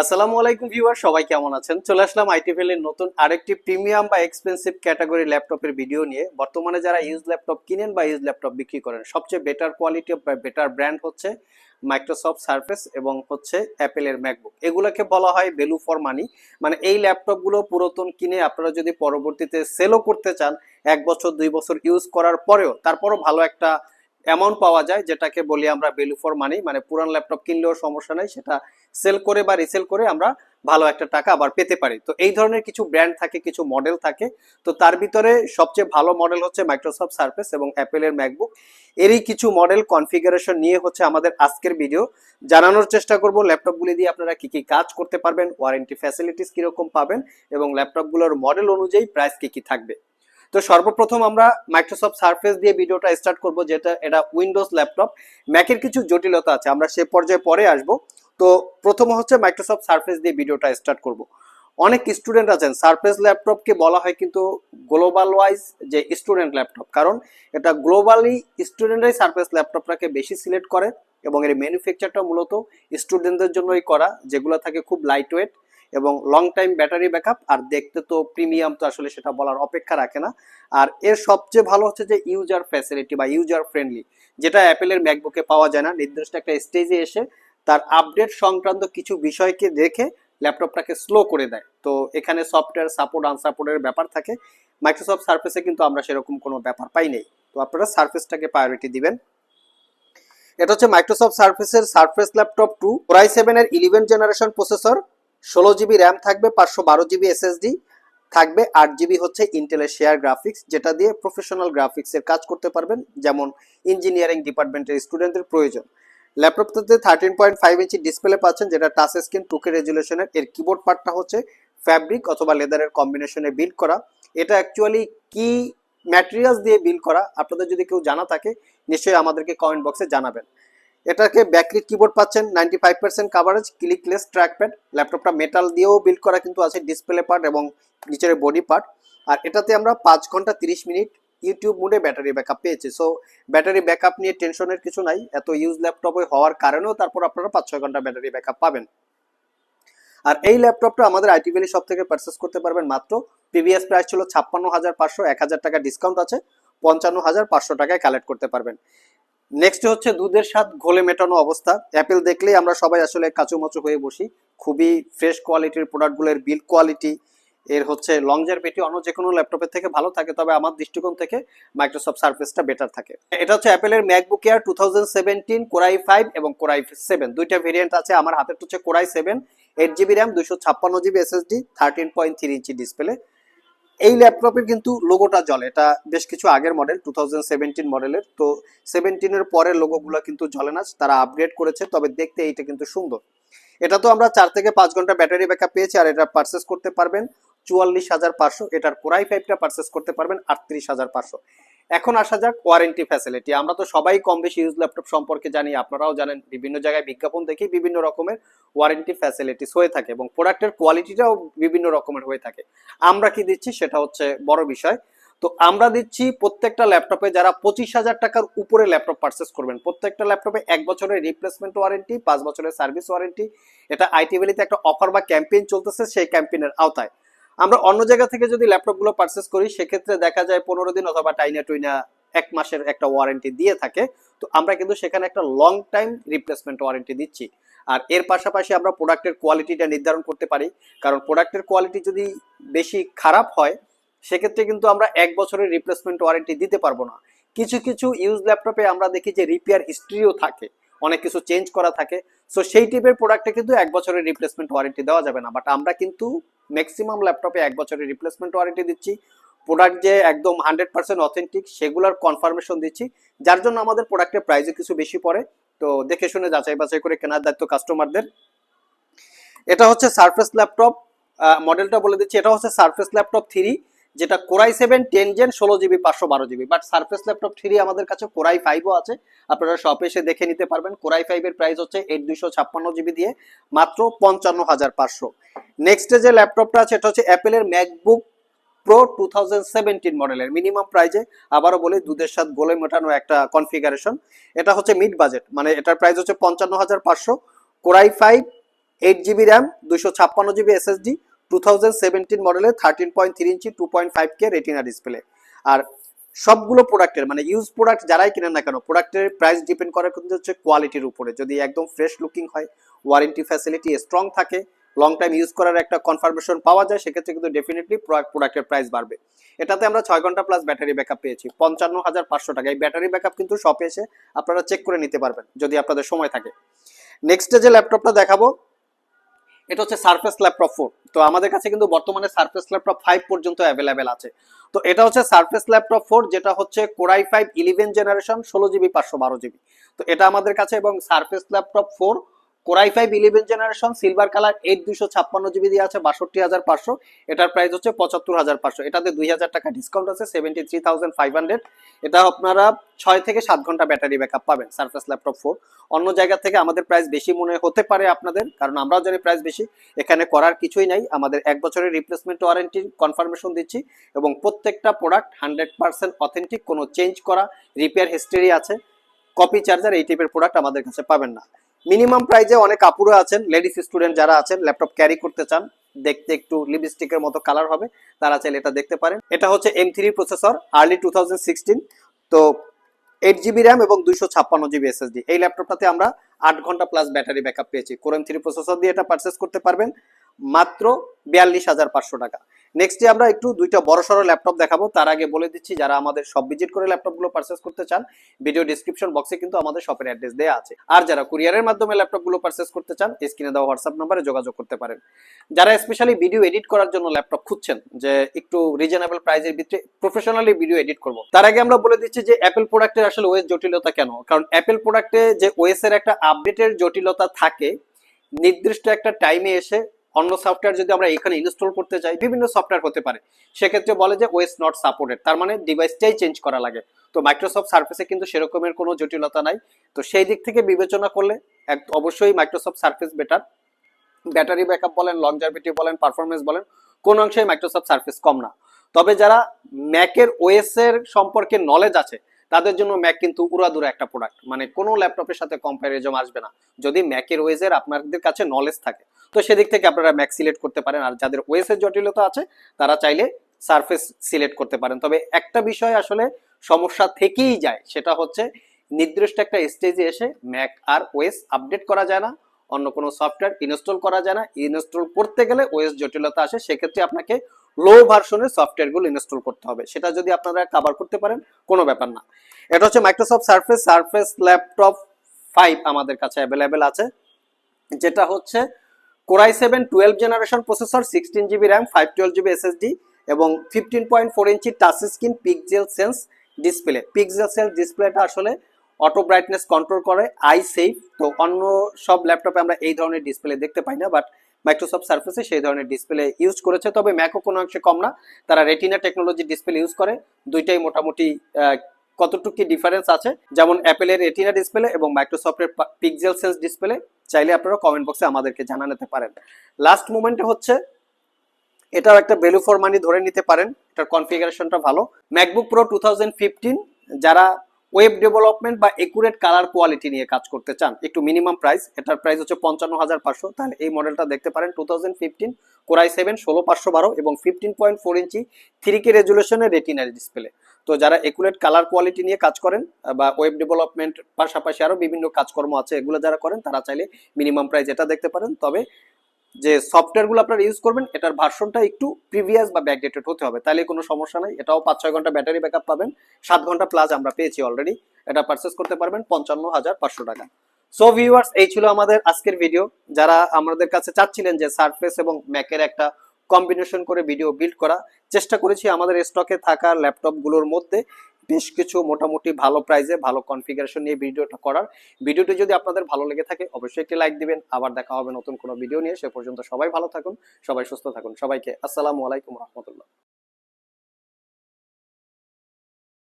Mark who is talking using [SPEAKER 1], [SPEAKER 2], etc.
[SPEAKER 1] আসসালামু আলাইকুম ভিউয়ার, সবাই কেমন আছেন? চলে আসলাম এর নতুন আরেকটি প্রিমিয়াম বা এক্সপেন্সিভ ক্যাটাগরি ল্যাপটপের ভিডিও নিয়ে। বর্তমানে যারা ইউজ ল্যাপটপ কিনেন বা ইউজ ল্যাপটপ বিক্রি করেন, সবচেয়ে বেটার কোয়ালিটি বা বেটার ব্র্যান্ড হচ্ছে মাইক্রোসফট সার্ফেস এবং হচ্ছে অ্যাপেলের ম্যাকবুক এগুলোকে বলা হয় ভ্যালু ফর মানি মানে এই ল্যাপটপগুলো পুরাতন কিনে আপনারা যদি পরবর্তীতে সেলও করতে চান, এক বছর, দুই বছর ইউজ করার পরেও, তারপরও ভালো একটা অ্যামাউন্ট পাওয়া যায় যেটাকে বলি আমরা ভ্যালু ফর মানি মানে পুরান ল্যাপটপ কিনলেও সমস্যা নেই, সেটা সেল করে বা রিসেল করে আমরা ভালো একটা টাকা আবার পেতে পারি। তো এই ধরনের কিছু ব্র্যান্ড থাকে, কিছু মডেল থাকে, তো তার ভিতরে সবচেয়ে ভালো মডেল হচ্ছে মাইক্রোসফট সার্ফেস এবং অ্যাপেলের ম্যাকবুক এরই কিছু মডেল কনফিগারেশন নিয়ে হচ্ছে আমাদের আজকের ভিডিও জানানোর চেষ্টা করব ল্যাপটপগুলি দিয়ে আপনারা কি কি কাজ করতে পারবেন ওয়ারেন্টি ফ্যাসিলিটিস কীরকম পাবেন এবং ল্যাপটপগুলোর মডেল অনুযায়ী প্রাইস কি কি থাকবে। তো সর্বপ্রথম আমরা মাইক্রোসফট সার্ফেস দিয়ে ভিডিওটা স্টার্ট করব, যেটা এটা উইন্ডোজ ল্যাপটপ ম্যাকের কিছু জটিলতা আছে, আমরা সে পর্যায়ে পরে আসব। তো প্রথম হচ্ছে মাইক্রোসফট সার্ফেস দিয়ে ভিডিওটা স্টার্ট করব। অনেক স্টুডেন্ট আছেন সার্ফেস ল্যাপটপকে বলা হয় কিন্তু গ্লোবাল ওয়াইজ যে স্টুডেন্ট ল্যাপটপ কারণ এটা গ্লোবালি স্টুডেন্টরাই সার্ফেস ল্যাপটপটাকে বেশি সিলেক্ট করে এবং এর ম্যানুফ্যাকচারটা মূলত স্টুডেন্টদের জন্যই করা, যেগুলো থাকে খুব লাইট ওয়েট এবং লং টাইম ব্যাটারি ব্যাকআপ আর দেখতে তো প্রিমিয়াম তো আসলে সেটা বলার অপেক্ষা রাখে না। আর এর সবচেয়ে ভালো হচ্ছে যে ইউজার ফ্যাসিলিটি বা ইউজার ফ্রেন্ডলি যেটা অ্যাপেলের ম্যাকবুকে পাওয়া যায় না। নির্দিষ্ট একটা স্টেজে এসে তার আপডেট সংক্রান্ত কিছু বিষয়কে দেখে ল্যাপটপটাকে স্লো করে দেয়। তো এখানে সফটওয়্যার সাপোর্ট আনসাপোর্টের ব্যাপার থাকে। মাইক্রোসফট সার্ফেসে কিন্তু আমরা সেরকম কোনো ব্যাপার পাই নাই। তো আপনারা সার্ফেসটাকে প্রায়োরিটি দিবেন। এটা হচ্ছে Microsoft সার্ফেসের Surface laptop two core i seven এর ইলেভেন জেনারেশন প্রসেসর ষোলো জিবি র্যাম থাকবে, পাঁচশো বারো জিবি এসএসডি থাকবে, আট জিবি হচ্ছে ইন্টেলের শেয়ার গ্রাফিক্স যেটা দিয়ে প্রফেশনাল গ্রাফিক্সের কাজ করতে পারবেন, যেমন ইঞ্জিনিয়ারিং ডিপার্টমেন্টের স্টুডেন্টদের প্রয়োজন। ল্যাপটপটাতে thirteen point five inch display পাচ্ছেন, যেটা টাচ স্ক্রিন টুকে রেজুলেশনের এর কিবোর্ড পার্টটা হচ্ছে ফ্যাব্রিক অথবা লেদারের কম্বিনেশনে বিল্ড করা। এটা অ্যাকচুয়ালি কি ম্যাটেরিয়ালস দিয়ে বিল্ড করা। আপনাদের যদি কেউ জানা থাকে, নিশ্চয়ই আমাদেরকে কমেন্ট বক্সে জানাবেন। এটাকে ব্যাকলিট কিবোর্ড পাচ্ছেন ninety five percent coverage clickless trackpad ল্যাপটপটা মেটাল দিয়েও বিল্ড করা কিন্তু আছে ডিসপ্লে পার্ট এবং নিচের বডি পার্ট আর এটাতে আমরা পাঁচ ঘণ্টা তিরিশ মিনিট ইউটিউব মোডে ব্যাটারি ব্যাকআপ পেয়েছি। সো ব্যাটারি ব্যাকআপ নিয়ে টেনশনের কিছু নাই। এত ইউজ ল্যাপটপে হওয়ার কারণেও তারপর আপনারা পাঁচ, ছয় ঘণ্টা ব্যাটারি ব্যাকআপ পাবেন। আর এই ল্যাপটপটা আমাদের আইটি ভ্যালি সব থেকে পারচেস করতে পারবেন মাত্র প্রিভিয়াস প্রাইস ছিল ছাপ্পান্ন হাজার পাঁচশো, এক হাজার টাকা ডিসকাউন্ট আছে, পঞ্চান্ন হাজার পাঁচশো টাকায় কালেক্ট করতে পারবেন। নেক্সট হচ্ছে দুধের স্বাদ, ঘোলে মেটানো অবস্থা। অ্যাপেল দেখলেই আমরা সবাই আসলে কাচুমাচু হয়ে বসি। খুবই ফ্রেশ কোয়ালিটির প্রোডাক্টগুলোর বিল্ড কোয়ালিটি এর হচ্ছে লংজারভিটি অন্য যে কোনো ল্যাপটপের থেকে ভালো থাকে, তবে আমার দৃষ্টিকোণ থেকে মাইক্রোসফট সার্ফেসটা বেটার থাকে। এটা হচ্ছে অ্যাপেলের MacBook Air two thousand seventeen core i five এবং কোরাই সেভেন দুইটা ভেরিয়েন্ট আছে, আমার হাতের হচ্ছে core i seven eight GB RAM দুশো ছাপ্পান্ন GB SSD thirteen point three inch display এই ল্যাপটপের কিন্তু লোগোটা জ্বলে। এটা বেশ কিছু আগের মডেল টু থাউজেন্ড মডেলের তো সেভেন্টিনের পরের লোগোগুলো কিন্তু জ্বলে না, তারা আপগ্রেড করেছে, তবে দেখতে এইটা কিন্তু সুন্দর। এটা তো আমরা চার থেকে পাঁচ ঘণ্টা ব্যাটারি ব্যাকআপ পেয়েছি, আর এটা পারচেস করতে পারবেন। চুয়াল্লিশ হাজার পাঁচশো, এটার কোরাই ফাইভটা পারচেস করতে পারবেন, আটত্রিশ হাজার পাঁচশো। এখন আসা যাক ওয়ারেন্টি ফ্যাসিলিটি আমরা তো সবাই কম বেশি ইউজ ল্যাপটপ সম্পর্কে জানি, আপনারাও জানেন, বিভিন্ন জায়গায় বিজ্ঞাপন দেখি বিভিন্ন রকমের ওয়ারেন্টি ফ্যাসিলিটিস হয়ে থাকে এবং প্রোডাক্টের কোয়ালিটিটাও বিভিন্ন রকমের হয়ে থাকে। আমরা কি দিচ্ছি সেটা হচ্ছে বড় বিষয়। তো আমরা দিচ্ছি প্রত্যেকটা ল্যাপটপে যারা পঁচিশ হাজার টাকার উপরে ল্যাপটপ পারচেস করবেন, প্রত্যেকটা ল্যাপটপে এক বছরের রিপ্লেসমেন্ট ওয়ারেন্টি পাঁচ বছরের সার্ভিস ওয়ারেন্টি এটা আইটি ভ্যালিতে একটা অফার বা ক্যাম্পেইন চলতেছে, সেই ক্যাম্পেইনের আওতায়। আমরা অন্য জায়গা থেকে যদি ল্যাপটপগুলো পারচেস করি, সেক্ষেত্রে দেখা যায় পনেরো দিন অথবা টাইনা টুইনা এক মাসের একটা ওয়ারেন্টি দিয়ে থাকে। তো আমরা কিন্তু সেখানে একটা লং টাইম রিপ্লেসমেন্ট ওয়ারেন্টি দিচ্ছি। আর এর পাশাপাশি আমরা প্রোডাক্টের কোয়ালিটিটা নির্ধারণ করতে পারি। কারণ প্রোডাক্টের কোয়ালিটি যদি বেশি খারাপ হয়, সেক্ষেত্রে কিন্তু আমরা এক বছরের রিপ্লেসমেন্ট ওয়ারেন্টি দিতে পারব না। কিছু কিছু ইউজ ল্যাপটপে আমরা দেখি যে রিপেয়ার হিস্ট্রিও থাকে। অনেক কিছু চেঞ্জ করা থাকে। সো সেই টাইপের প্রোডাক্টে কিন্তু এক বছরের রিপ্লেসমেন্ট ওয়ারেন্টি দেওয়া যাবে না। বাট আমরা কিন্তু ম্যাক্সিমাম ল্যাপটপে এক বছরের রিপ্লেসমেন্ট ওয়ারেন্টি দিচ্ছি। প্রোডাক্ট যে একদম হান্ড্রেড পার্সেন্ট অথেন্টিক সেগুলোর কনফার্মেশন দিচ্ছি। যার জন্য আমাদের প্রোডাক্টের প্রাইসে কিছু বেশি পড়ে। তো দেখে শুনে যাচাই বাছাই করে কেনার দায়িত্ব কাস্টমারদের এটা হচ্ছে সারফেস ল্যাপটপ মডেলটা বলে দিচ্ছি। এটা হচ্ছে সারফেস ল্যাপটপ থ্রি যেটা core i seven ten gen ষোলো জিবি পাঁচশো বারো GB but Surface laptop three আমাদের কাছে কোরাই ফাইভও আছে। আপনারা শপে এসে দেখে নিতে পারবেন। কোরাই ফাইভের প্রাইস হচ্ছে এইট দুইশো ছাপ্পান্ন জিবি দিয়ে মাত্র পঞ্চান্ন হাজার পাঁচশো। নেক্সটে যে ল্যাপটপটা আছে, এটা হচ্ছে অ্যাপেলের MacBook Pro two thousand seventeen মডেলের মিনিমাম প্রাইজে আবারও বলি, দুধের সাথে গোলে মেটানো একটা কনফিগারেশন এটা হচ্ছে মিড বাজেট মানে এটার প্রাইস হচ্ছে পঞ্চান্ন হাজার পাঁচশো। Core i five eight GB RAM দুশো ছাপ্পান্ন জিবি এসএসডি টু থাউজেন্ড মডেলের thirteen point three inch two point five K retina display আর সবগুলো প্রোডাক্টের মানে ইউজ প্রোডাক্ট যারাই কিনেন না কেন প্রোডাক্টের প্রাইস ডিপেন্ড করে কিন্তু হচ্ছে কোয়ালিটির উপরে। যদি একদম ফ্রেশ লুকিং হয় ওয়ারেন্টি ফ্যাসিলিটি স্ট্রং থাকে লং টাইম ইউজ করার একটা কনফার্মেশন পাওয়া যায়, সেক্ষেত্রে কিন্তু ডেফিনেটলি প্রোডাক্টের প্রাইস বাড়বে। এটাতে আমরা ছয় ঘণ্টা প্লাস ব্যাটারি ব্যাকআপ পেয়েছি, পঞ্চান্ন হাজার পাঁচশো টাকা। এই ব্যাটারি ব্যাকআপ কিন্তু শপে এসে আপনারা চেক করে নিতে পারবেন, যদি আপনাদের সময় থাকে। নেক্সটে যে ল্যাপটপটা দেখাবো এটা হচ্ছে সার্ফেস ল্যাপটপ ফোর তো আমাদের কাছে কিন্তু বর্তমানে সার্ফেস ল্যাপটপ ফাইভ পর্যন্ত অ্যাভেলেবেল আছে। তো এটা হচ্ছে সার্ফেস ল্যাপটপ ফোর যেটা হচ্ছে core i five eleven generation ষোলো জিবি পাঁচশো বারো জিবি তো এটা আমাদের কাছে এবং Surface laptop four core i five eleven generation silver colour eight দুশো ছাপ্পান্ন জিবি দিয়ে আছে, বাষট্টি হাজার পাঁচশো। এটার প্রাইস হচ্ছে পঁচাত্তর হাজার পাঁচশো। এটাতে দুই হাজার টাকা ডিসকাউন্ট আছে seventy three thousand five hundred এটা আপনারা ছয় থেকে সাত ঘণ্টা ব্যাটারি ব্যাকআপ পাবেন সারফেস ল্যাপটপ ফোর অন্য জায়গা থেকে আমাদের প্রাইস বেশি মনে হতে পারে আপনাদের, কারণ আমরাও জানি প্রাইস বেশি। এখানে করার কিছুই নাই, আমাদের এক বছরের রিপ্লেসমেন্ট ওয়ারেন্টি কনফার্মেশন দিচ্ছি এবং প্রত্যেকটা প্রোডাক্ট হান্ড্রেড পার্সেন্ট অথেন্টিক কোনো চেঞ্জ করা রিপেয়ার হিস্ট্রি আছে। কপি চার্জার এই টাইপের প্রোডাক্ট আমাদের কাছে পাবেন না। মিনিমাম প্রাইজে অনেক আপুরা আছেন লেডিস স্টুডেন্ট যারা আছেন ল্যাপটপ ক্যারি করতে চান, দেখতে একটু লিপস্টিকের মতো কালার হবে, তারা চাইলে এটা দেখতে পারেন। এটা হচ্ছে M three processor early two তো এইট জিবি র্যাম এবং দুইশো ছাপ্পান্ন জিবি এসএসডি এই ল্যাপটপটাতে আমরা আট ঘণ্টা প্লাস ব্যাটারি ব্যাকআপ পেয়েছি। কোরএম থ্রি প্রসেসর দিয়ে এটা পারচেস করতে পারবেন। মাত্র বিয়াল্লিশ হাজার পাঁচশো টাকা। নেক্সটে আমরা একটু দুইটা বড় সড়ো ল্যাপটপ দেখাবো। তার আগে বলে দিচ্ছি, যারা আমাদের সব ভিজিট করে ল্যাপটপগুলো পারচেস করতে চান ভিডিও ডিসক্রিপশন বক্সে কিন্তু আমাদের শপের অ্যাড্রেস দেওয়া আছে। আর যারা কুরিয়ারের মাধ্যমে ল্যাপটপগুলো পারচেস করতে চান স্ক্রিনে দেওয়া হোয়াটসঅ্যাপ নাম্বারে যোগাযোগ করতে পারেন। যারা স্পেশালি ভিডিও এডিট করার জন্য ল্যাপটপ খুঁজছেন, যে একটু রিজনেবল প্রাইসের ভিতরে প্রফেশনালি ভিডিও এডিট করব। তার আগে আমরা বলে দিচ্ছি যে অ্যাপেল প্রোডাক্টের আসলে ওএস জটিলতা কেন? কারণ অ্যাপেল প্রোডাক্টে যে ওএস এর একটা আপডেটের জটিলতা থাকে, নির্দিষ্ট একটা টাইমে এসে অন্য সফটওয়্যার যদি আমরা এখানে ইনস্টল করতে চাই বিভিন্ন সফটওয়্যার হতে পারে। সেক্ষেত্রে বলে যে ওয়েস নট সাপোর্টেড তার মানে ডিভাইসটাই চেঞ্জ করা লাগে। তো মাইক্রোসফট সার্ফেসে কিন্তু সেরকমের কোনো জটিলতা নাই। তো সেই দিক থেকে বিবেচনা করলে এক, অবশ্যই Microsoft Surface better battery backup বলেন লংজারভিটি বলেন পারফরমেন্স বলেন, কোন অংশে মাইক্রোসফট সার্ফেস কম না। তবে যারা ম্যাকের ওএস এর সম্পর্কে নলেজ আছে তাদের জন্য ম্যাক কিন্তু উড়াদুরা একটা প্রোডাক্ট মানে কোনো ল্যাপটপের সাথে কম্প্যারিজম আসবে না। যদি ম্যাকের ওয়েস এর আপনাদের কাছে নলেজ থাকে। তো সেদিক থেকে আপনারা ম্যাক সিলেক্ট করতে পারেন। আর যাদের ওয়েস এর জটিলতা আছে, তারা চাইলে সারফেস সিলেক্ট করতে পারেন। তবে একটা বিষয় আসলে সমস্যা থেকেই যায়, সেটা হচ্ছে নির্দিষ্ট একটা স্টেজে এসে ম্যাক আর ওয়েস আপডেট করা যায় না। অন্য কোনো সফটওয়্যার ইনস্টল করা যায় না। ইনস্টল করতে গেলে ওএস জটিলতা আসে। সেক্ষেত্রে আপনাকে লো ভার্সনের সফটওয়্যারগুলো ইনস্টল করতে হবে। সেটা যদি আপনারা কাভার করতে পারেন, কোনো ব্যাপার না। এটা হচ্ছে Microsoft Surface Surface laptop five আমাদের কাছে অ্যাভেলেবেল আছে। যেটা হচ্ছে core i seven twelve generation processor sixteen GB RAM five twelve GB SSD এবং fifteen point four inch touch screen pixel sense display pixel sense ডিসপ্লেটা আসলে অটো ব্রাইটনেস কন্ট্রোল করে eye safe তো অন্য সব ল্যাপটপে আমরা এই ধরনের ডিসপ্লে দেখতে পাই না বাট মাইক্রোসফট সার্ফেসে সেই ধরনের ডিসপ্লে ইউজ করেছে। তবে ম্যাকও কোনো অংশে কম না। তারা রেটিনা টেকনোলজি ডিসপ্লে ইউজ করে। দুইটাই মোটামুটি কতটুকু ডিফারেন্স আছে? যেমন অ্যাপেলের রেটিনা ডিসপ্লে এবং মাইক্রোসফটের পিক্সেল সেন্স ডিসপ্লে চাইলে আপনারা কমেন্ট বক্সে আমাদেরকে জানাতে পারেন। লাস্ট মোমেন্টে হচ্ছে, এটাও একটা ভ্যালু ফর মানি ধরে নিতে পারেন। এটার কনফিগারেশনটা ভালো। ম্যাকবুক প্রো টু যারা ওয়েব ডেভেলপমেন্ট বা একুরেট কালার কোয়ালিটি নিয়ে কাজ করতে চান, একটু মিনিমাম প্রাইস এটার প্রাইস হচ্ছে পঞ্চান্ন হাজার পাঁচশো, তাহলে এই মডেলটা দেখতে পারেন two thousand fifteen core i seven ষোলো পাঁচশো বারো এবং fifteen point four inch three K রেজুলেশনের রেটিনারি ডিসপ্লে তো যারা একুরেট কালার কোয়ালিটি নিয়ে কাজ করেন, বা ওয়েব ডেভেলপমেন্ট পাশাপাশি আরও বিভিন্ন কাজকর্ম আছে, এগুলো যারা করেন, তারা চাইলে মিনিমাম প্রাইস এটা দেখতে পারেন। তবে যে সফটওয়্যারগুলো আপনারা ইউজ করবেন, এটার ভার্সনটা একটু প্রিভিয়াস বা ব্যাকডেটেড হতে হবে। তাহলে কোনো সমস্যা নাই। এটাও পাঁচ ছয় ঘণ্টা ব্যাটারি ব্যাকআপ পাবেন। সাত ঘণ্টা প্লাস আমরা পেয়েছি অলরেডি এটা পারচেস করতে পারবেন পঞ্চান্ন হাজার পাঁচশো টাকা। সো ভিউয়ার্স এই ছিল আমাদের আজকের ভিডিও যারা আমাদের কাছে চাচ্ছিলেন যে সারফেস এবং ম্যাকের একটা কম্বিনেশন করে ভিডিও বিল্ড করা, চেষ্টা করেছি আমাদের স্টকে থাকা ল্যাপটপগুলোর মধ্যে। বেশ কিছু মোটামুটি ভালো প্রাইজে ভালো কনফিগারেশন নিয়ে ভিডিওটা করার। ভিডিওটি যদি আপনাদের ভালো লেগে থাকে, অবশ্যই একটি লাইক দিবেন। আবার দেখা হবে নতুন কোনো ভিডিও নিয়ে। সে পর্যন্ত সবাই ভালো থাকুন, সবাই সুস্থ থাকুন। সবাইকে আসসালামু আলাইকুম রহমতুল্লাহ।